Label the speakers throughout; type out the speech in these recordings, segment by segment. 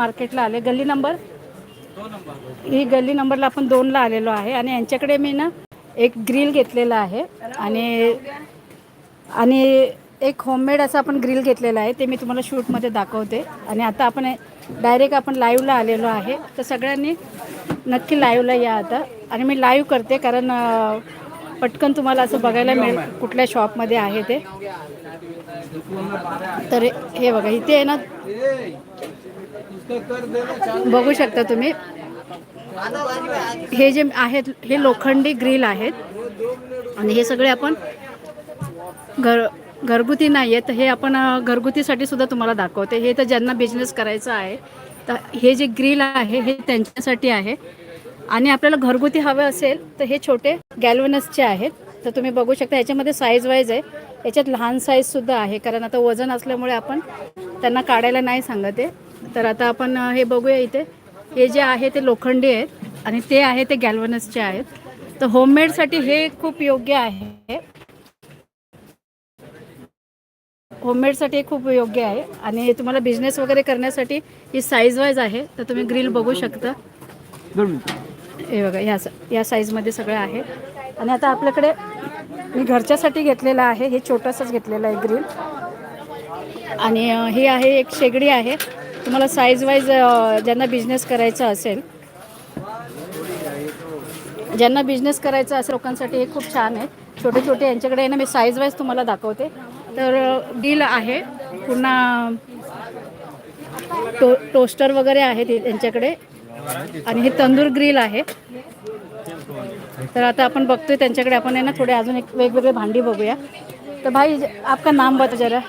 Speaker 1: मार्केटला आले. गल्ली नंबर? ही गल्ली नंबरला आपण दोनला आलेलो आहे. आणि यांच्याकडे मी ना एक ग्रिल घेतलेला आहे. आणि आणि एक होममेड असं आपण ग्रिल घेतलेलं आहे. ते मी तुम्हाला शूटमध्ये दाखवते. आणि आता आपण डायरेक्ट आपण लाईव्हला आलेलो आहे. तर सगळ्यांनी नक्की लाईव्हला या आता. आणि मी लाईव्ह करते कारण पटकन तुम्हाला असं बघायला मिळेल कुठल्या शॉपमध्ये आहे ते. तर हे बघा इथे आहे ना बघू शकता तुम्ही. हे जे आहेत हे लोखंडी ग्रिल आहेत. आणि हे सगळे आपण घर घरगुती नाही आहेत. हे आपण घरगुतीसाठी सुद्धा तुम्हाला दाखवते. हे तर ज्यांना बिझनेस करायचा आहे तर हे जे ग्रिल आहे हे त्यांच्यासाठी आहे. आणि आपल्याला घरगुती हवे असेल तर हे छोटे गॅल्वनसचे आहेत. तर तुम्ही बघू शकता याच्यामध्ये साईज वाईज आहे. याच्यात लहान साईजसुद्धा आहे. कारण आता वजन असल्यामुळे आपण त्यांना काढायला नाही सांगत आहे. तर आता आपण हे बघूया इथे. हे जे आहे ते लोखंडी आहेत आणि ते आहे ते गॅल्वनसचे आहेत. तर होममेडसाठी हे खूप योग्य आहे. होममेडसाठी हे खूप योग्य आहे. आणि तुम्हाला बिझनेस वगैरे करण्यासाठी ही साईज वाईज आहे. तर तुम्ही ग्रिल बघू शकता. हे बघा या या साईजमध्ये सगळं आहे. आणि आता आपल्याकडे मी घरच्यासाठी घेतलेलं आहे. हे छोटंसंच घेतलेलं आहे ग्रिल आणि हे आहे एक शेगडी आहे. तुम्हाला साईज वाईज ज्यांना बिझनेस करायचा असेल ज्यांना बिझनेस करायचा असेल लोकांसाठी हे खूप छान आहे. छोटे छोटे यांच्याकडे आहे ना मी साईज वाईज तुम्हाला दाखवते. तर डील आहे. पुन्हा टो टोस्टर वगैरे आहे ते त्यांच्याकडे. आणि हे तंदूर ग्रिल आहे. तर आता आपण बघतोय त्यांच्याकडे. आपण आहे ना थोडे अजून एक वेगवेगळे भांडी बघूया. तर भाई आपका नाम बता जरा.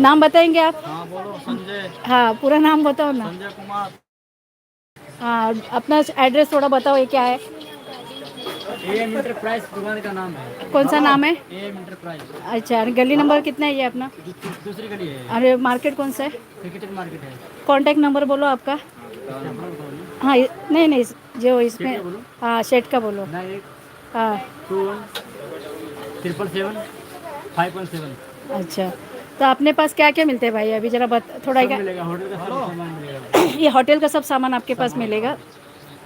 Speaker 1: नाम बताएँगे आप?
Speaker 2: हाँ बोलो संजय।
Speaker 1: हाँ पूरा नाम बताओ ना।
Speaker 2: संजय कुमार।
Speaker 1: हाँ अपना एड्रेस थोड़ा बताओ ये क्या है?
Speaker 2: एम इंटरप्राइज दुकान का नाम है।
Speaker 1: कौन सा नाम है?
Speaker 2: एम इंटरप्राइज
Speaker 1: अच्छा गली नंबर कितना है ये अपना?
Speaker 2: दूसरी गली है।
Speaker 1: अरे मार्केट कौन सा है?
Speaker 2: मार्केट है।
Speaker 1: कॉन्टैक्ट नंबर बोलो आपका। हाँ नहीं नहीं जो इसमें हाँ शेट का बोलो। हाँ।
Speaker 2: Triple seven five one seven
Speaker 1: अच्छा। तो अपने पास क्या क्या मिलते हैं भाई? अभी जरा बत थोड़ा क्या
Speaker 2: मिलेगा होटल का सारा सामान मिलेगा।
Speaker 1: ये होटल का सब सामान आपके पास मिलेगा?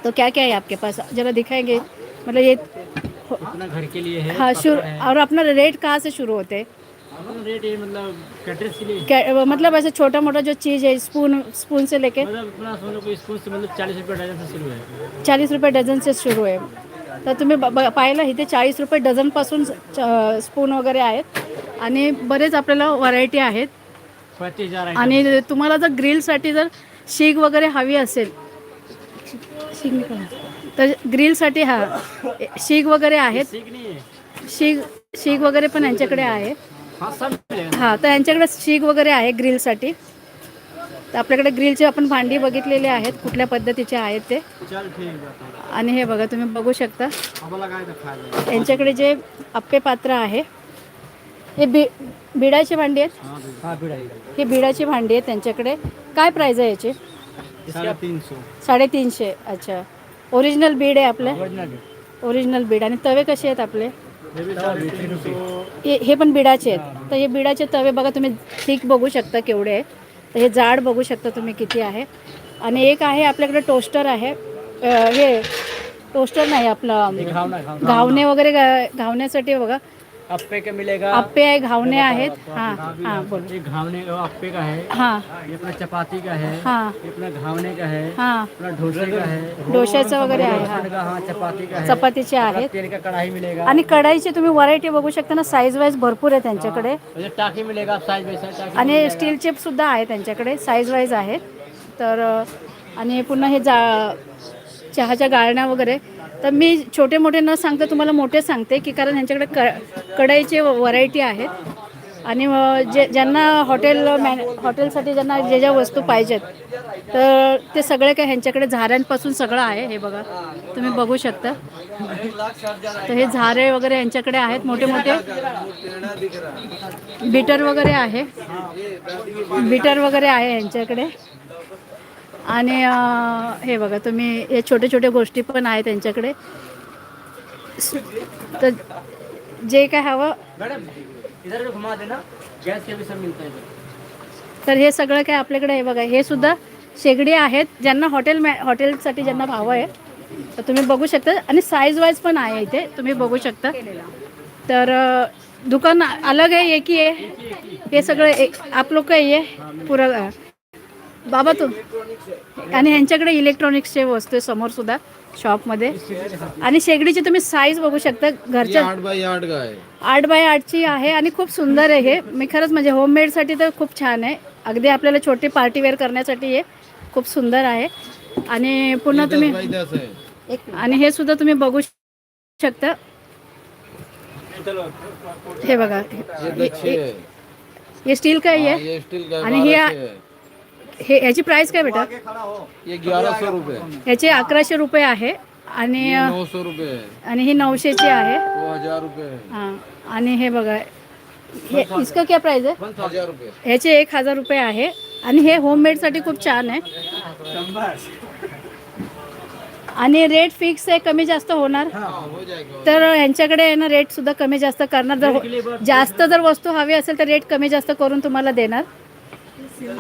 Speaker 1: तो क्या क्या है आपके पास? जरा दिखाएँगे। मतलब ये
Speaker 2: अपना घर के लिए है
Speaker 1: हाँ शुरू और अपना रेट कहाँ से शुरू होते? हैं
Speaker 2: रेट ये मतलब कैटरेज के लिए।
Speaker 1: मतलब ऐसे छोटा मोटा जो चीज़ है स्पून स्पून से लेके
Speaker 2: मतलब अपना समझो कोई स्कूल से मतलब चालीस रुपये डजन से शुरू है।
Speaker 1: चाळीस रुपये डझनचे सुरू आहे तर तुम्ही ब- ब- पाहिलं इथे चाळीस रुपये डझनपासून स्पून वगैरे आहेत. आणि बरेच आपल्याला व्हरायटी आहेत. आणि तुम्हाला जर ग्रिलसाठी जर शीग वगैरे हवी असेल शीग? तर ग्रिलसाठी हा शीग वगैरे आहेत. शीग शीग वगैरे पण यांच्याकडे आहे.
Speaker 2: हाँ
Speaker 1: हां तर यांच्याकडे शीग वगैरे आहे ग्रिलसाठी तर आपल्याकडे ग्रिलचे आपण भांडी बघितलेले आहेत कुठल्या पद्धतीचे आहेत ते.
Speaker 2: चल ठीक है
Speaker 1: आणि हे बघा तुम्ही बघू शकता.
Speaker 2: अब लगाए तो खा ले
Speaker 1: यांच्याकडे जे आप्पे पात्र आहे हे बी बिडाची भांडी आहेत?
Speaker 2: हाँ हाँ
Speaker 1: ही बिडाची भांडी आहेत त्यांच्याकडे. काय प्राईज आहे याची? साडेतीनशे. अच्छा. ओरिजिनल बीड आहे आपले?
Speaker 2: ओरिजिनल
Speaker 1: बीड. आणि तवे कसे आहेत आपले?
Speaker 2: ये भी साढ़े तीन सौ
Speaker 1: हे हे पण बिडाचे आहेत. तर हे बिडाचे तवे बघा तुम्ही थिक बघू शकता केवढे आहे तर हे जाड बघू शकता तुम्ही किती आहे. आणि एक आहे आपल्याकडे टोस्टर आहे. हे टोस्टर नाही आपलं घावणे वगैरे घावण्यासाठी बघा.
Speaker 2: अप्पे का मिलेगा?
Speaker 1: आप्पे आहे घावणे आहेत. हां हां बोलो।
Speaker 2: घावने अप्पे का है?
Speaker 1: हां।
Speaker 2: ये अपना चपाती का है?
Speaker 1: हां।
Speaker 2: ये अपना घावने का है?
Speaker 1: हां।
Speaker 2: अपना डोसे का है?
Speaker 1: डोशाचं वगैरे आहे हां।
Speaker 2: चपाती का
Speaker 1: चपातीचे आहेत.
Speaker 2: तेल का कढ़ाई मिलेगा?
Speaker 1: आणि कढाईची तुम्ही व्हरायटी बघू शकता ना साईज वाईज भरपूर आहे त्यांच्याकडे.
Speaker 2: ये टाकी मिलेगा साइज वैसा टाकी
Speaker 1: आणि स्टीलचे सुद्धा आहे त्यांच्याकडे साईज वाईज आहे तर आणि पुन्हा हे जा चहाच्या गाळण्या वगैरे तर मी छोटे मोठे न सांगता तुम्हाला मोठे सांगते की कारण ह्यांच्याकडे क कढईचे व्हरायटी आहेत. आणि जे ज्यांना हॉटेल मॅन हॉटेलसाठी ज्यांना जे ज्या वस्तू पाहिजेत तर ते सगळे काय ह्यांच्याकडे झाऱ्यांपासून सगळं आहे हे बघा. तुम्ही बघू शकता. तर हे झारे वगैरे ह्यांच्याकडे आहेत मोठे मोठे. बीटर वगैरे आहे. बीटर वगैरे आहे ह्यांच्याकडे. आणि हे बघा तुम्ही हे छोटे छोटे गोष्टी पण आहेत त्यांच्याकडे. तर जे काय हवं
Speaker 2: है
Speaker 1: तर हे सगळं काय आपल्याकडे आहे बघा. हे सुद्धा शेगडी आहेत ज्यांना हॉटेल मॅ हॉटेलसाठी ज्यांना भाव आहे. तर तुम्ही बघू शकता. आणि साईज वाईज पण आहे इथे तुम्ही बघू शकता. तर दुकान अलग आहे एक ही आहे. हे सगळं एक आप लोक ये? पुरं बाबा तू. आणि ह्यांच्याकडे इलेक्ट्रॉनिक्सचे वस्तू आहे समोर सुद्धा शॉपमध्ये आणि शेगडीची तुम्ही साईज बघू शकता घरच्या
Speaker 3: आठ बाय आठ
Speaker 1: आठ बाय आठची आहे आणि खूप सुंदर आहे हे. मी खरंच म्हणजे होममेडसाठी तर खूप छान आहे. अगदी आपल्याला छोटी पार्टी वेअर करण्यासाठी हे खूप सुंदर आहे. आणि पुन्हा तुम्ही आणि हे सुद्धा तुम्ही बघू शकता. हे बघा हे स्टील काय
Speaker 3: हाँ,
Speaker 1: आहे आणि हे. हे याची प्राइस काय बेटा?
Speaker 3: ये ग्यारह सौ रुपये.
Speaker 1: याचे अकराशे रुपये आहे. आणि
Speaker 3: ये नौ सौ रुपये है
Speaker 1: आणि ही नऊशेची आहे.
Speaker 3: वो हजार रुपये है
Speaker 1: हां आणि हे बघा हे इसका क्या प्राइस आहे?
Speaker 3: हजार
Speaker 1: ह्याचे एक हजार रुपये आहे. आणि हे होममेडसाठी खूप छान आहे. आणि रेट फिक्स आहे कमी जास्त होणार.
Speaker 3: हाँ हो जाएगा
Speaker 1: तर ह्यांच्याकडे आहे ना रेट सुद्धा कमी जास्त करणार. जर जास्त जर वस्तू हवी असेल तर रेट कमी जास्त करून तुम्हाला देणार.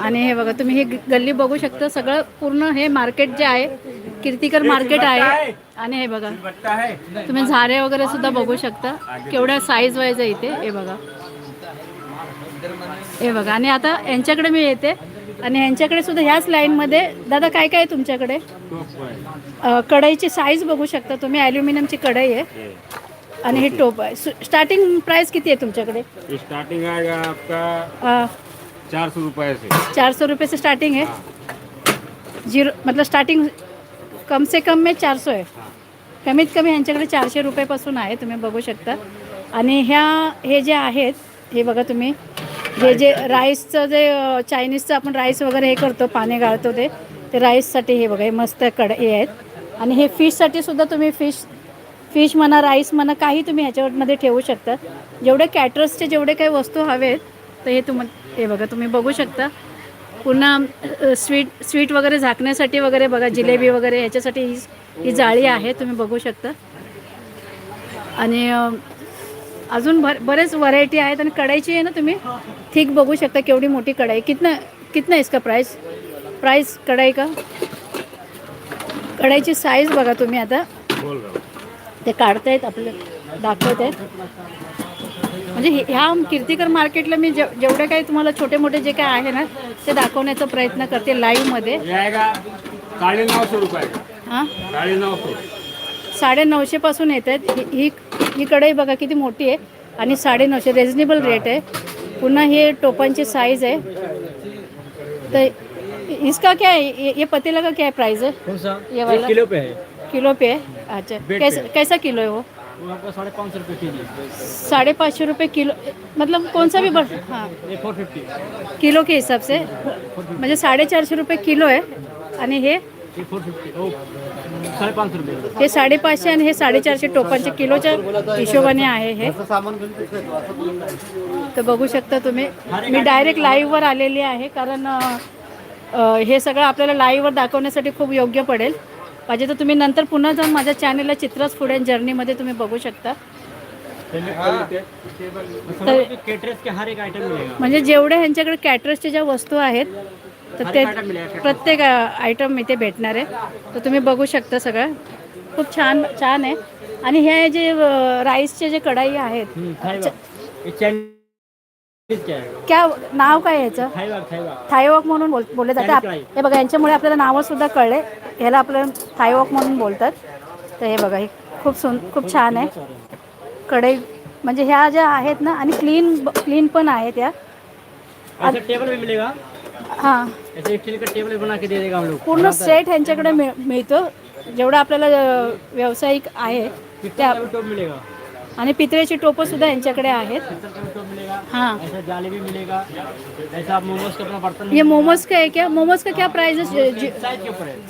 Speaker 1: आणि हे बघा तुम्ही ही गल्ली बघू शकता. सगळं पूर्ण हे मार्केट जे आहे कीर्तिकर मार्केट आहे. आणि हे बघा तुम्ही झारे वगैरे सुद्धा बघू शकता. केवढ्या साईज वाईज आहे इथे हे बघा. हे बघा आणि आता यांच्याकडे मी येते. आणि यांच्याकडे सुद्धा ह्याच लाईनमध्ये दादा काय काय आहे तुमच्याकडे? कढईची साईज बघू शकता तुम्ही ॲल्युमिनियमची कढई आहे. आणि हे टोप. आहे. स्टार्टिंग प्राइस किती आहे तुमच्याकडे?
Speaker 4: स्टार्टिंग आएगा आपका चार सौ रुपये से।
Speaker 1: चार सौ रुपये से स्टार्टिंग है। जीरो मतलब स्टार्टिंग कम से कम में चार सौ आहे कमीत कमी ह्यांच्याकडे चारशे रुपयेपासून आहे तुम्ही बघू शकता. आणि ह्या हे जे आहेत हे बघा तुम्ही. हे जे राईसचं जे चायनीजचं आपण राईस वगैरे हे करतो पाणी गाळतो ते. ते राईससाठी हे बघा हे मस्त कड हे आहेत. आणि हे फिशसाठी सुद्धा तुम्ही फिश फिश म्हणा राईस म्हणा काही तुम्ही ह्याच्यामध्ये ठेवू शकता. जेवढे कॅटरर्सचे जेवढे काही वस्तू हवेत तर हे तुम हे बघा तुम्ही बघू शकता. पुन्हा स्वीट स्वीट वगैरे झाकण्यासाठी वगैरे बघा जिलेबी वगैरे ह्याच्यासाठी ही ही जाळी आहे तुम्ही बघू शकता. आणि अजून भर बरेच व्हरायटी आहेत आणि कढईची आहे ना तुम्ही? ठीक बघू शकता केवढी मोठी कढाई. कितना कितना इसका प्राइस प्राइस कढाई का? कढाईची साईज बघा तुम्ही आता. ते काढतायत आपले दाखवत आहेत म्हणजे हे- ह्या कीर्तिकर मार्केटला मी जे जेवढे काही तुम्हाला छोटे मोठे जे काय आहे ना ते दाखवण्याचा प्रयत्न करते लाईव्हमध्ये
Speaker 4: ये आएगा साढ़े नौ सौ रुपये का
Speaker 1: हां?
Speaker 4: साढ़े नौ सौ
Speaker 1: साडे नऊशेपासून येत आहेत. ही ही ही कढई बघा किती मोठी आहे आणि साडे नऊशे रिजनेबल रेट आहे. पुन्हा हे टोपांची साईज आहे. तर इसका क्या है ये, पतीला का क्या है प्राइस है ये वाला.
Speaker 2: किलो पे है
Speaker 1: किलो पे है अच्छा. कैसा। कैसा किलो है वो?
Speaker 2: वो आपका साढ़े पाँच सौ रुपये के जी
Speaker 1: साढ़े पाँच सौ रुपये किलो मतलब कौन सा भी बड़ हाँ।
Speaker 2: ये फोर फिफ्टी
Speaker 1: किलो के हिसाब से। म्हणजे साडेचारशे रुपये किलो आहे आणि हे
Speaker 2: फोर फिफ्टी ओ रुपये।
Speaker 1: हे साडेपाचशे आणि हे साडेचारशे टोपांचे किलोच्या हिशोबाने आहे हे। तर बघू शकता तुम्ही मी डायरेक्ट लाईव्हवर आलेली आहे कारण अ, हे सगळं आपल्याला लाईव्हवर दाखवण्यासाठी खूप योग्य पडेल. पाहिजे तर तुम्ही नंतर पुन्हा जाऊन माझ्या चॅनलला चित्रच फूड जर्नीमध्ये तुम्ही बघू शकता. तर
Speaker 2: केटरेस के हर एक आइटम मिलेगा
Speaker 1: म्हणजे जेवढे ह्यांच्याकडे कॅटरसच्या ज्या वस्तू आहेत तर ते प्रत्येक आयटम इथे भेटणार आहे. तर तुम्ही बघू शकता सगळं. खूप छान छान आहे. आणि हे जे राईसचे जे कढाई आहेत
Speaker 2: क्या है
Speaker 1: नाव काय याचं? थायवॉक म्हणून बोल बोलले जाते. हे बघा यांच्यामुळे आपल्याला नावं सुद्धा कळले. ह्याला आपलं थायवॉक म्हणून बोलतात. तर हे बघा हे खूप सुन खूप छान आहे. कढई म्हणजे ह्या ज्या आहेत ना आणि क्लीन क्लीन पण आहेत या.
Speaker 2: ऐसा टेबल भी मिलेगा
Speaker 1: हां. पूर्ण सेट ह्यांच्याकडे मिळ मिळतो. जेवढा आपल्याला व्यावसायिक आहे त्या आणि पितळेची टोपं सुद्धा यांच्याकडे आहेत. हाँ.
Speaker 2: मिलेगा ऐसा मोमोज का अपना बर्तन
Speaker 1: ये मोमोज का है क्या मोमोज का क्या प्राइस है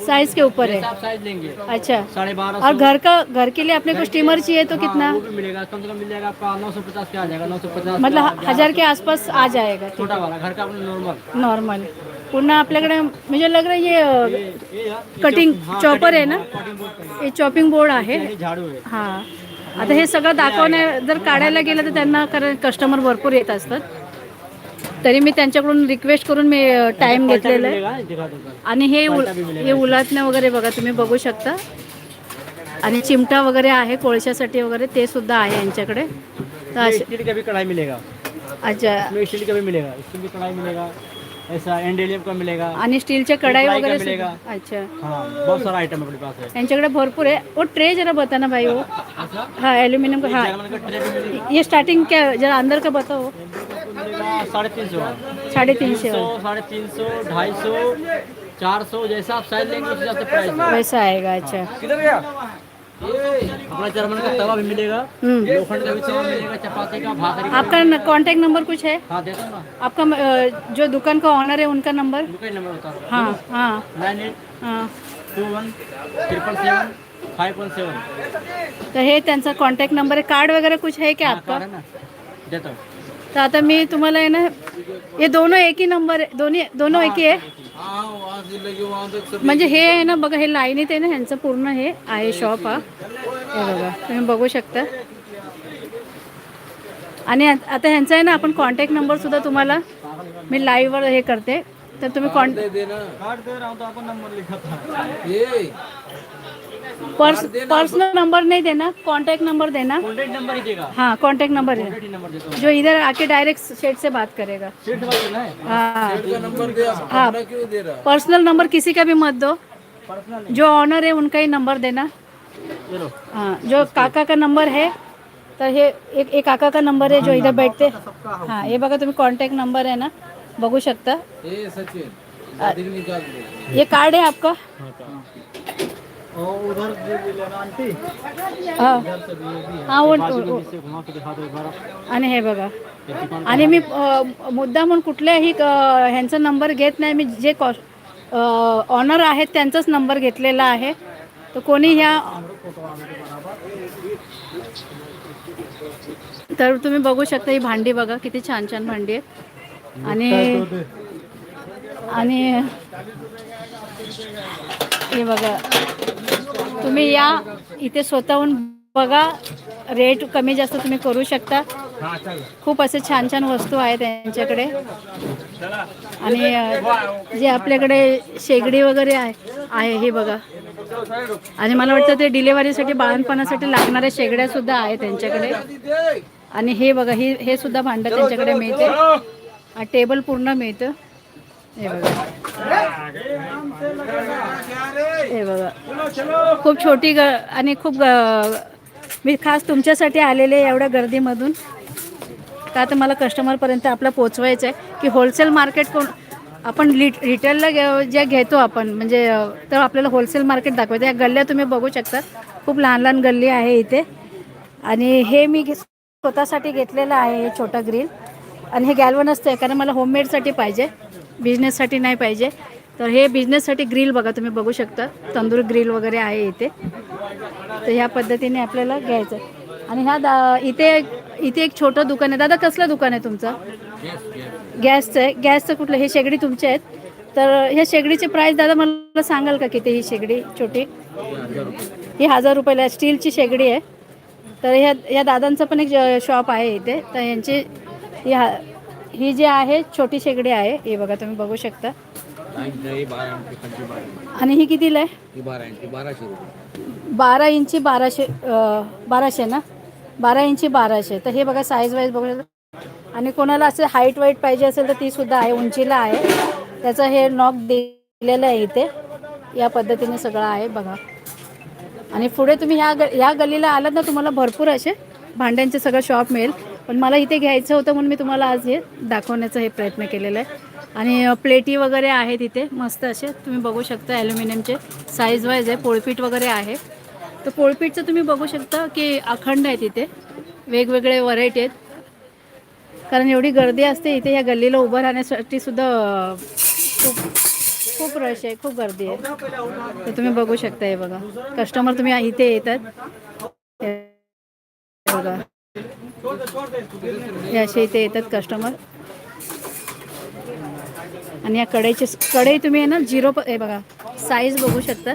Speaker 2: साइज के ऊपर है
Speaker 1: साइज है
Speaker 2: लेंगे
Speaker 1: अच्छा.
Speaker 2: साढ़े बारह
Speaker 1: और घर का घर के लिए अपने को स्टीमर चाहिए तो कितना?
Speaker 2: वो भी मिलेगा कम से कम मिल जाएगा आपका नौ सौ पचास के आ जाएगा नौ सौ पचास
Speaker 1: मतलब हजार के आसपास आ जाएगा
Speaker 2: छोटा वाला घर का नॉर्मल
Speaker 1: नॉर्मल पुन्हा आपल्याकडे मुझे लग रहा है ये
Speaker 2: ये
Speaker 1: कटिंग चॉपर आहे ना? हे चॉपिंग बोर्ड आहे.
Speaker 2: ये हां.
Speaker 1: आता हे सगळं दाखवण्या जर काढायला गेलं तर त्यांना कारण कस्टमर भरपूर येत असतात. तरी मी त्यांच्याकडून रिक्वेस्ट करून मी टाइम घेतलेला आहे. आणि हे उल हे उलाटणं वगैरे बघा तुम्ही बघू शकता. आणि चिमटा वगैरे आहे कोळशासाठी वगैरे ते सुद्धा आहे यांच्याकडे. तर अच्छा.
Speaker 2: मिलेगा? मिलेगा ऐसा एंडेलियम का मिलेगा
Speaker 1: आणि स्टीलच्या कढाई
Speaker 2: प्लाई का
Speaker 1: वगैरे
Speaker 2: मिलेगा?
Speaker 1: सुद्धा- अच्छा.
Speaker 2: हाँ बहुत सारा आइटम अपने पास है.
Speaker 1: यांच्याकडे भरपूर आहे. वो ट्रे जरा बताना भाई वो हाँ एल्यूमिनियम का हाँ.
Speaker 2: जर्मन का ट्रे भी मिलेगा.
Speaker 1: ये स्टार्टिंग क्या जरा अंदर का बताओ.
Speaker 2: मिलेगा साढ़े तीन सौ.
Speaker 1: साढ़े तीन सौ.
Speaker 2: सौ साढ़े तीन सौ ढाई सौ चार सौ जैसा आप साइज लेंगे उस हिसाब से प्राइस
Speaker 1: वैसा आएगा अच्छा.
Speaker 2: किधर गया? तवा भी मिलेगा।
Speaker 1: हम्म।
Speaker 2: लोखंड का भी तवा मिलेगा चपाती का भाकरी का।
Speaker 1: आपका कांटेक्ट नंबर कुछ है?
Speaker 2: हाँ दे दूँगा।
Speaker 1: आपका अ, जो दुकान का ऑनर है उनका नंबर
Speaker 2: दुकान नंबर बता दो
Speaker 1: हाँ हाँ।
Speaker 2: नाइन एट
Speaker 1: हाँ।
Speaker 2: Two one triple seven five one seven
Speaker 1: तर हे त्यांचा कॉन्टॅक्ट नंबर आहे. कार्ड वगैरह कुछ है क्या आपका?
Speaker 2: देता हूँ।
Speaker 1: तर आता मी तुम्हाला आहे ना हे दोनों एक ही नंबर आहे दोन्ही दोनों एक ही आहे
Speaker 3: हाँ।
Speaker 1: म्हणजे हे आहे ना बघा हे लाईनीत आहे ना ह्यांचं पूर्ण हे आहे शॉप हा. हे बघा तुम्ही बघू शकता. आणि आत- ह्यांचा आहे ना आपण कॉन्टॅक्ट नंबर सुद्धा तुम्हाला मी लाईव्हवर हे करते. तर तुम्ही कॉन
Speaker 3: दे देना
Speaker 2: कार्ड दे रहा हूँ तो आपका नंबर लिखा था
Speaker 3: ये
Speaker 1: पर्स पर्सनल नंबर नहीं देना कॉन्टैक्ट नंबर देना।
Speaker 2: कॉन्टेक्ट नंबर ही देगा।
Speaker 1: हाँ कॉन्टैक्ट नंबर है
Speaker 2: कॉन्टेक्ट नंबर देता हूँ
Speaker 1: जो इधर आके डायरेक्ट सेट से बात करेगा।
Speaker 2: सीट नंबर देना है?
Speaker 1: हाँ।
Speaker 3: का नंबर दे आप
Speaker 1: हाँ।
Speaker 3: अपना क्यों दे रहा?
Speaker 1: पर्सनल नंबर किसी का भी मत दो।
Speaker 2: पर्सनल
Speaker 1: जो ऑनर है उनका ही नंबर देना।
Speaker 2: ये लो
Speaker 1: हाँ जो काका का नंबर है तर हे एक एक काका का नंबर है जो इधर बैठते। हाँ। हे बघा तुम्ही कॉन्टॅक्ट नंबर है ना बघू शकता।
Speaker 3: ये सचिन अधिक निकाल दे।
Speaker 1: ये कार्ड है आपका?
Speaker 2: और उधर आंटी
Speaker 1: हो. आणि हे बघा. आणि मी मुद्दा म्हणून कुठल्याही ह्यांचा नंबर घेत नाही. मी जे कॉ ऑनर आहेत त्यांचाच नंबर घेतलेला आहे. तर कोणी ह्या तर तुम्ही बघू शकता ही भांडी बघा किती छान छान भांडी आहे आणि आणि हे बघा. तुम्ही या इथे स्वतःहून बघा. रेट कमी जास्त तुम्ही करू शकता. खूप असे छान छान वस्तू आहेत त्यांच्याकडे आणि जे आपल्याकडे शेगडी वगैरे आहे आहे हे बघा. आणि मला वाटतं ते डिलेवरीसाठी बाळणपणासाठी लागणाऱ्या शेगड्या सुद्धा आहेत त्यांच्याकडे. आणि हे बघा हे हे सुद्धा भांडं त्यांच्याकडे मिळते. टेबल पूर्ण मिळतं. हे बघा. हे बघा. खूप छोटी ग आणि खूप ग- मी खास तुमच्यासाठी आलेले आहे एवढ्या गर्दीमधून. का तर मला कस्टमरपर्यंत आपलं पोचवायचं आहे की होलसेल मार्केट कोण आपण लिट रिटेलला घे जे घेतो आपण म्हणजे तर आपल्याला होलसेल मार्केट दाखवायचं या गल्ल्या तुम्ही बघू शकता. खूप लहान लहान गल्ली आहे इथे. आणि हे मी स्वतःसाठी घेतलेलं आहे हे छोटं ग्रील आणि हे गॅल्वन असतं आहे कारण मला होममेडसाठी पाहिजे. बिझनेससाठी नाही पाहिजे. तर हे बिझनेससाठी ग्रिल बघा तुम्ही बघू शकता. तंदूर ग्रिल वगैरे आहे इथे. तर ह्या पद्धतीने आपल्याला घ्यायचं. आहे. आणि ह्या दा इथे इथे एक छोटं दुकान आहे. दादा कसलं दुकान आहे तुमचं? गॅसचं आहे. गॅसचं कुठलं? हे शेगडी तुमचे आहेत. तर ह्या शेगडीची प्राईस दादा मला सांगाल का किती ही शेगडी छोटी? ही हजार रुपयाला आहे. स्टीलची शेगडी आहे. तर ह्या या दादांचं पण एक शॉप आहे इथे. तर यांची ह्या ही जी आहे छोटी शेगडी आहे हे बघा तुम्ही बघू शकता. आणि ही कितीला आहे?
Speaker 3: इंची बाराशे
Speaker 1: बारा इंची बाराशे बाराशे ना? बारा इंची बाराशे. तर हे बघा साईज वाईज बघू शकता. आणि कोणाला असं हाईट वाईट पाहिजे असेल तर ती सुद्धा आहे उंचीला आहे. त्याचं हे नॉक दिलेलं आहे इथे. या पद्धतीने सगळं आहे बघा. आणि पुढे तुम्ही ह्या ग ह्या गल्लीला आलात ना तुम्हाला भरपूर असे भांड्यांचे सगळं शॉप मिळेल. पण मला इथे घ्यायचं होतं म्हणून मी तुम्हाला आज हे दाखवण्याचा हे प्रयत्न केलेला आहे. आणि प्लेटी वगैरे आहेत इथे मस्त असे. तुम्ही बघू शकता ॲल्युमिनियमचे साईज वाईज आहे पोळपीठ वगैरे आहे. तर पोळपीठचं तुम्ही बघू शकता की अखंड आहे तिथे. वेगवेगळे व्हरायटी आहेत. कारण एवढी गर्दी असते इथे या गल्लीला उभं राहण्यासाठी सुद्धा खूप खूप रश आहे खूप गर्दी आहे. तर तुम्ही बघू शकता हे बघा. कस्टमर तुम्ही इथे येतात. बघा. हे असे इथे येतात कस्टमर आणि या कढईचे कढई तुम्ही आहे ना झिरो प हे बघा साईज बघू शकता.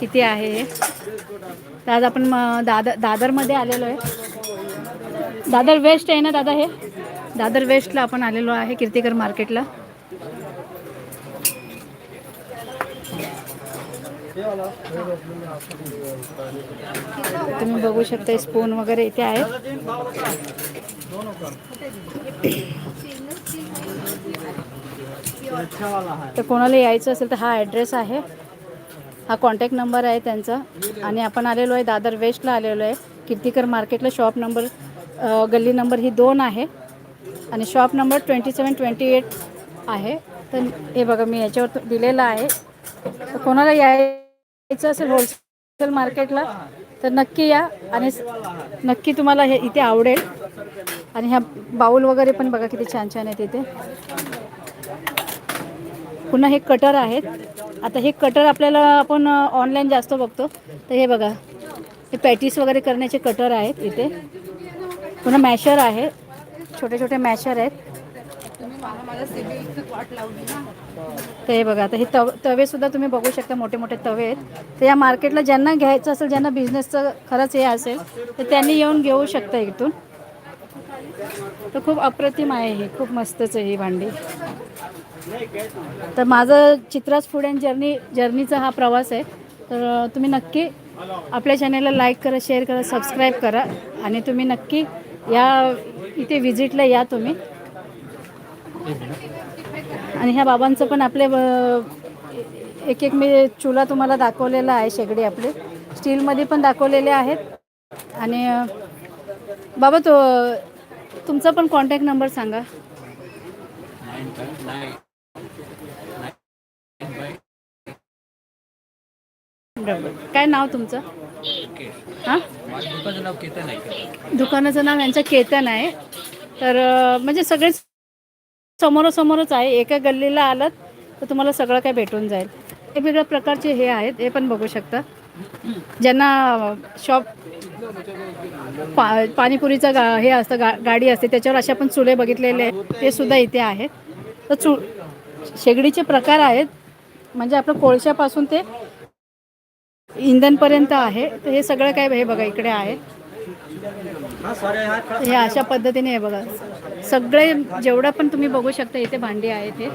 Speaker 1: किती आहे हे. तर आज आपण म- दादर दादरमध्ये आलेलो आहे. दादर वेस्ट आहे ना दादा हे? दादर वेस्टला आपण आलेलो आहे कीर्तिकर मार्केटला तुम्ही बघू शकता स्पून वगैरे इथे आहेत तर कोणाला यायचं असेल तर हा ॲड्रेस आहे. हा कॉन्टॅक्ट नंबर आहे त्यांचा. आणि आपण आलेलो आहे दादर वेस्टला आलेलो आहे. कीर्तिकर मार्केटला शॉप नंबर गल्ली नंबर ही दोन आहे. आणि shop number twenty seven twenty eight आहे. तर हे बघा मी याच्यावर दिलेलं आहे. तर कोणाला यायचं असेल होलसेल मार्केटला तर नक्की या आणि नक्की तुम्हाला हे इथे आवडेल. आणि ह्या बाऊल वगैरे पण बघा किती छान छान आहेत इथे. पुन्हा हे कटर आहेत. आता हे कटर आपल्याला आपण ऑनलाईन जास्त बघतो. तर हे बघा हे पॅटीस वगैरे करण्याचे कटर आहेत इथे. पुन्हा मॅशर आहे. छोटे छोटे मॅशर आहेत. ते बघा आता हे तव तवेसुद्धा तुम्ही बघू शकता मोठे मोठे तवे आहेत. तर या मार्केटला ज्यांना घ्यायचं असेल ज्यांना बिझनेसचं खरंच हे असेल तर त्यांनी येऊन घेऊ शकता इथून. तर खूप अप्रतिम आहे ही खूप मस्तच आहे ही भांडी. तर माझं चित्रास फूड अँड जर्नी जर्नीचा हा प्रवास आहे. तर तुम्ही नक्की आपल्या चॅनलला लाईक करा शेअर करा सबस्क्राईब करा. आणि तुम्ही नक्की या इथे व्हिजिटला या तुम्ही. आणि ह्या बाबांचं पण आपले एक एक मी चुला तुम्हाला दाखवलेला आहे शेगडी आपले. स्टीलमध्ये पण दाखवलेले आहेत. आणि बाबा तो तुमचा पण कॉन्टॅक्ट नंबर सांगा. काय नाव तुमचं? हां?
Speaker 3: दुकानाचं नाव
Speaker 1: यांचं केतन आहे. तर म्हणजे सगळेच समोरासमोरच आहे. एका गल्लीला आलात तर तुम्हाला सगळं काय भेटून जाईल. वेगवेगळ्या प्रकारचे हे आहेत हे पण बघू शकता. ज्यांना शॉप पा पाणीपुरीचं गा हे असतं गा गाडी असते त्याच्यावर अशा पण चुले बघितलेले आहेत. ते सुद्धा इथे आहेत तर चु शेगडीचे प्रकार आहेत. म्हणजे आपलं कोळशापासून ते इंधनपर्यंत आहे. तर हे सगळं काय हे बघा इकडे आहे. हे अशा पद्धतीने आहे बघा. सगळे जेवढं पण तुम्ही बघू शकता इथे भांडी आहेत हे.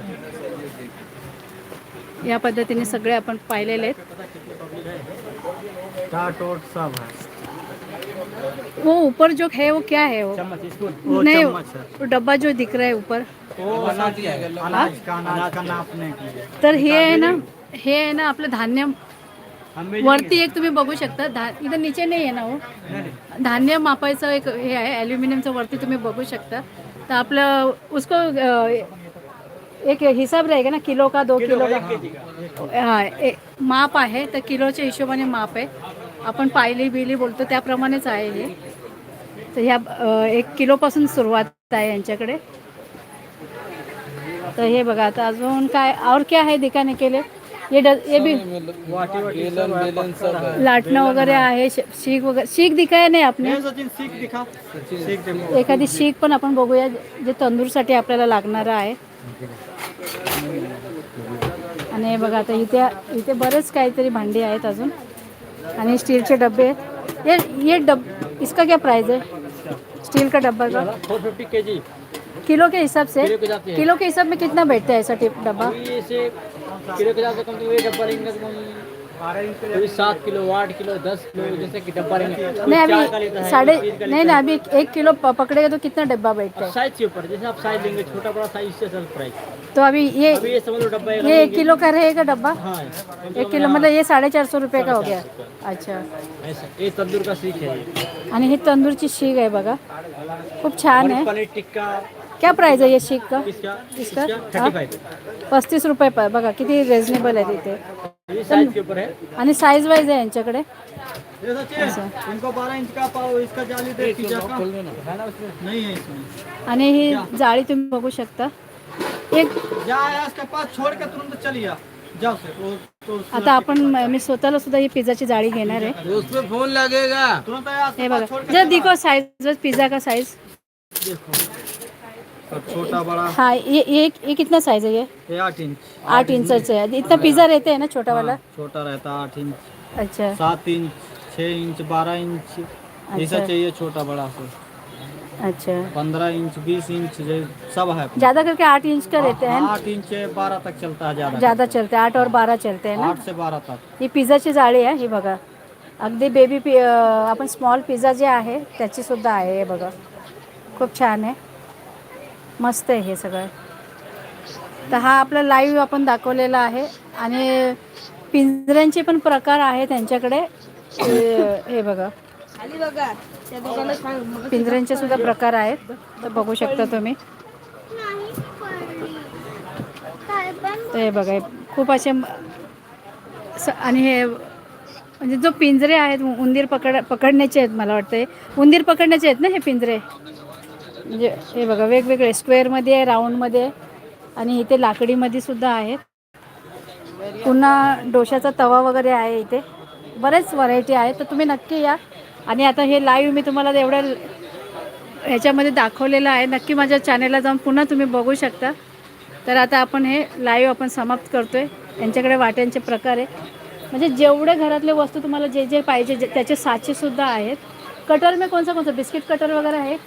Speaker 1: या पद्धतीने सगळे आपण पाहिलेले आहेत. वो ऊपर जो है वो क्या है वो? नहीं वो डब्बा जो दिख रहा है ऊपर तर हे आहे ना हे आहे ना आपलं धान्य. वरती एक तुम्ही बघू शकता इथं नीचे नाही आहे ना हो. धान्य मापायचं एक हे आहे ॲल्युमिनियमचं वरती तुम्ही बघू शकता. तर आपलं उसको अ, एक हिसाब रहेगा ना किलो का दो किलो का? हा माप आहे तर किलोच्या हिशोबाने माप आहे. आपण पायली बिली बोलतो त्याप्रमाणेच आहे हे. तर ह्या एक किलोपासून सुरुवात आहे यांच्याकडे. तर हे बघा आता अजून काय और क्या है दिखाने के लिए ये ड ये भी
Speaker 3: बेलन बेलन सब है
Speaker 1: लाटणं वगैरे आहे श- शीख वगैरे शीख दिखाया नाही आपने एखादी शीख पण आपण बघूया जे तंदूरसाठी आपल्याला लागणारं आहे. आणि हे बघा आता इथे इथे बरेच काहीतरी भांडी आहेत अजून. आणि स्टीलचे डब्बे आहेत. ये ये डब इसका क्या प्राइस है स्टील का डब्बा का
Speaker 2: four fifty K G
Speaker 1: kilo के हिसाब से
Speaker 2: किलो के हिसाब से।
Speaker 1: में कितना बैठता है ऐसा टिप डब्बा?
Speaker 2: किलो के हिसाब से कम तो ये डब्बा लेंगे तो सात किलो आठ किलो दस किलो जैसे कि डब्बा लेंगे।
Speaker 1: नहीं अभी साढ़े नहीं ना अभी एक किलो पकड़ेगा तो कितना डब्बा बैठता
Speaker 2: है
Speaker 1: है?
Speaker 2: साइज़ के ऊपर जैसे आप साइज़ लेंगे छोटा बड़ा साइज़ से सर प्राइस
Speaker 1: तो अभी ये
Speaker 2: अभी ये समझ लो डब्बा एक
Speaker 1: ये एक किलो का रहेगा डब्बा?
Speaker 2: हाँ
Speaker 1: एक किलो मतलब ये साढ़े चार सौ रुपये का हो गया। अच्छा।
Speaker 2: ऐसा ये तंदूर का सीख है ये।
Speaker 1: आणि ही तंदूरची शीख आहे बघा। खूप छान आहे
Speaker 2: पनीर टिक्का
Speaker 1: क्या प्राइस आहे ये शीख का?
Speaker 2: इसका
Speaker 1: पस्तीस रुपये पर बघा किती रिजनेबल आहे तिथे.
Speaker 2: है
Speaker 1: आणि साईज वाईज आहे यांच्याकडे?
Speaker 2: इनको बारह इंच का पाओ इसका चालीस पिज्जा का? नहीं है इसमें.
Speaker 1: आणि ही जाळी तुम्ही बघू शकता. एक
Speaker 2: जा इसके पास छोड़ के तुरंत चलिए जाओ सर. तो
Speaker 1: आता आपण मी स्वतःला सुद्धा ही पिझ्झाची जाळी घेणार आहे.
Speaker 3: फोन लगेगा.
Speaker 2: तुरंत आया
Speaker 1: हे बघा. जर दिखो साइज पिज़्ज़ा का
Speaker 2: छोटा बड़ा?
Speaker 1: हाँ ये ये ये कितना साइज़ है ये?
Speaker 2: ये आठ इंच
Speaker 1: आठ इंच से है। इतना पिज़्ज़ा रहते हैं ना छोटा वाला?
Speaker 2: छोटा रहता है आठ इंच
Speaker 1: अच्छा।
Speaker 2: सात इंच छः इंच बारह इंच
Speaker 1: अच्छा।
Speaker 2: ऐसा चाहिए छोटा बड़ा से।
Speaker 1: अच्छा।
Speaker 2: पंद्रह इंच बीस इंच सब है।
Speaker 1: ज़्यादा करके आठ इंच का रहते हैं?
Speaker 2: आठ इंच बारह तक चलता है ज़्यादा
Speaker 1: ज़्यादा चलते हैं आठ और बारह चलते हैं ना?
Speaker 2: आठ से बारह तक।
Speaker 1: ही पिझ्झाची जाळी आहे ही बघा। अगदी बेबी पि अं, आपण स्मॉल पिझ्झा जे आहे त्याची सुद्धा आहे हे बघा। खूप छान आहे. मस्त आहे हे सगळं. तर हा आपला लाईव्ह आपण दाखवलेला आहे आणि पिंजऱ्यांचे पण प्रकार आहे त्यांच्याकडे. हे बघा. पिंजऱ्यांचे सुद्धा प्रकार आहेत. तर बघू शकता तुम्ही. हे बघा खूप असे आणि हे म्हणजे जो पिंजरे आहेत उंदीर पकड पकडण्याचे आहेत मला वाटतं उंदीर पकडण्याचे आहेत ना हे पिंजरे? म्हणजे हे बघा वेगवेगळे स्क्वेअरमध्ये आहे राऊंडमध्ये आहे आणि इथे लाकडीमध्ये सुद्धा आहेत. पुन्हा डोशाचा तवा वगैरे आहे इथे. बरेच व्हरायटी आहेत तर तुम्ही नक्की या. आणि आता हे लाईव्ह मी तुम्हाला एवढ्या ह्याच्यामध्ये दाखवलेलं आहे. नक्की माझ्या चॅनेलला जाऊन पुन्हा तुम्ही बघू शकता. तर आता आपण हे लाईव्ह आपण समाप्त करतोय. यांच्याकडे वाट्यांचे प्रकार आहे. म्हणजे जेवढे घरातले वस्तू तुम्हाला जे जे पाहिजे जे त्याचे साचेसुद्धा आहेत. कटर मी कौन सा बिस्किट कटर वगैरे आहे.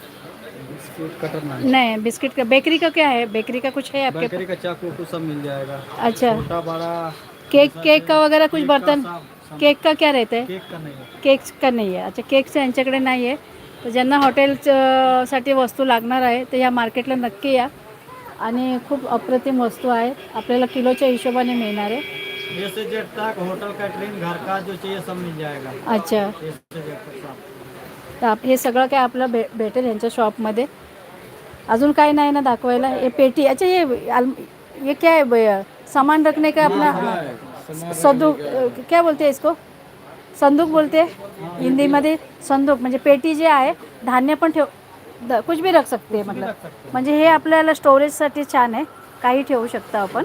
Speaker 2: बिस्कुट कटर नहीं
Speaker 1: नहीं बिस्किट का बेकरी का क्या है? बेकरी का कुछ है आपके
Speaker 2: बेकरी का चाकू वाकू सब मिल जाएगा।
Speaker 1: अच्छा।
Speaker 2: छोटा बड़ा
Speaker 1: केक केक का वगैरह कुछ बर्तन केक का क्या रहता है?
Speaker 2: केक का नहीं है।
Speaker 1: केक का नाही आहे अच्छा केकचं यांच्याकडे नाही आहे. तर ज्यांना हॉटेलचं साठी वस्तू लागणार आहे तर या मार्केटला नक्की या. आणि खूप अप्रतिम वस्तू आहेत आपल्याला किलोच्या हिशोबाने मिळणार आहे.
Speaker 2: जैसे जेट तक होटल कैटरिंग घर का जो चाहिए सब मिल जाएगा।
Speaker 1: अच्छा।
Speaker 2: तक सब।
Speaker 1: तर आप हे सगळं काय आपलं भे भेटेल यांच्या शॉपमध्ये अजून काय नाही ना दाखवायला. हे पेटी अच्छा ये आल ये क्या है भैया? सामान रखने का अपना संदूक क्या बोलते हैं इसको? संदूक बोलते हैं? हिंदीमध्ये संदूक म्हणजे पेटी जे आहे धान्य पण ठेव द- कुछ भी रख सकते हैं मतलब. म्हणजे हे आपल्याला स्टोरेजसाठी छान आहे. काही ठेवू शकता आपण.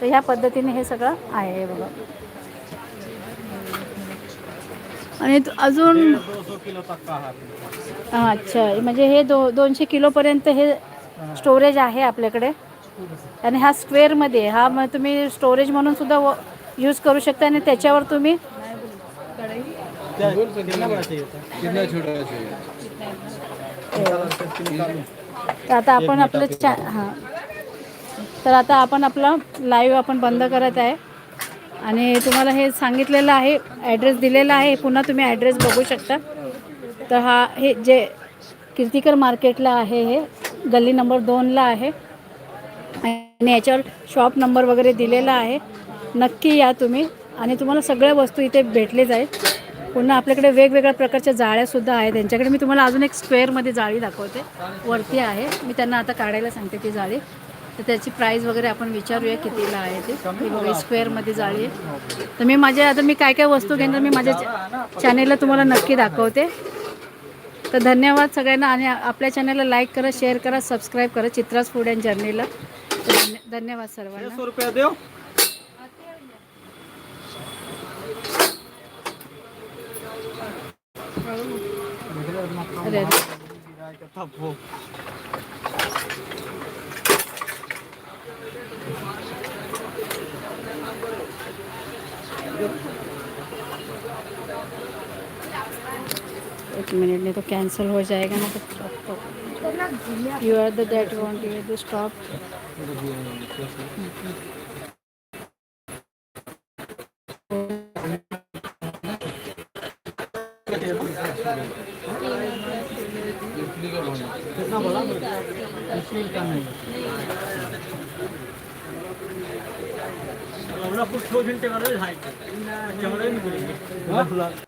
Speaker 1: तर ह्या पद्धतीने हे सगळं आहे हे बघा. आणि त- अजून अच्छा म्हणजे हे दो दोनशे किलोपर्यंत हे स्टोरेज आहे आपल्याकडे. आणि हा स्क्वेअरमध्ये हा मग तुम्ही स्टोरेज म्हणून सुद्धा यूज करू शकता आणि त्याच्यावर तुम्ही तर आता आपण आपलं चा हां. तर आता आपण आपला लाईव्ह आपण बंद करत आहे. आणि तुम्हाला हे सांगितलेलं आहे ॲड्रेस दिलेला आहे पुन्हा तुम्ही ॲड्रेस बघू शकता. तर हा हे जे कीर्तिकर मार्केटला आहे हे गल्ली नंबर दोनला आहे. आणि याच्यावर शॉप नंबर वगैरे दिलेला आहे. नक्की या तुम्ही. आणि तुम्हाला सगळ्या वस्तू इथे भेटले जाईल. पुन्हा आपल्याकडे वेगवेगळ्या प्रकारच्या जाळ्यासुद्धा आहेत. त्यांच्याकडे मी तुम्हाला अजून एक स्क्वेअरमध्ये जाळी दाखवते. वरती आहे. मी त्यांना आता काढायला सांगते ती जाळी. तर त्याची प्राईस वगैरे आपण विचारूया कितीला आहे ती. ही बघा स्क्वेअरमध्ये जाळी आहे. तर मी माझ्या आता मी काय काय वस्तू घेणार मी माझ्या चॅनेलला तुम्हाला नक्की दाखवते. तर धन्यवाद सगळ्यांना आणि आपल्या चॅनलला लाईक करा शेअर करा सबस्क्राईब करा चित्रास फूड अँड जर्नीला धन्यवाद सर्वांना.
Speaker 2: छः सौ रुपया दो
Speaker 1: अरे अरे. एक मिनट, नहीं तो कैंसिल हो जाएगा ना तो you are the that want you the stop
Speaker 2: का नहीं हमरा कुछ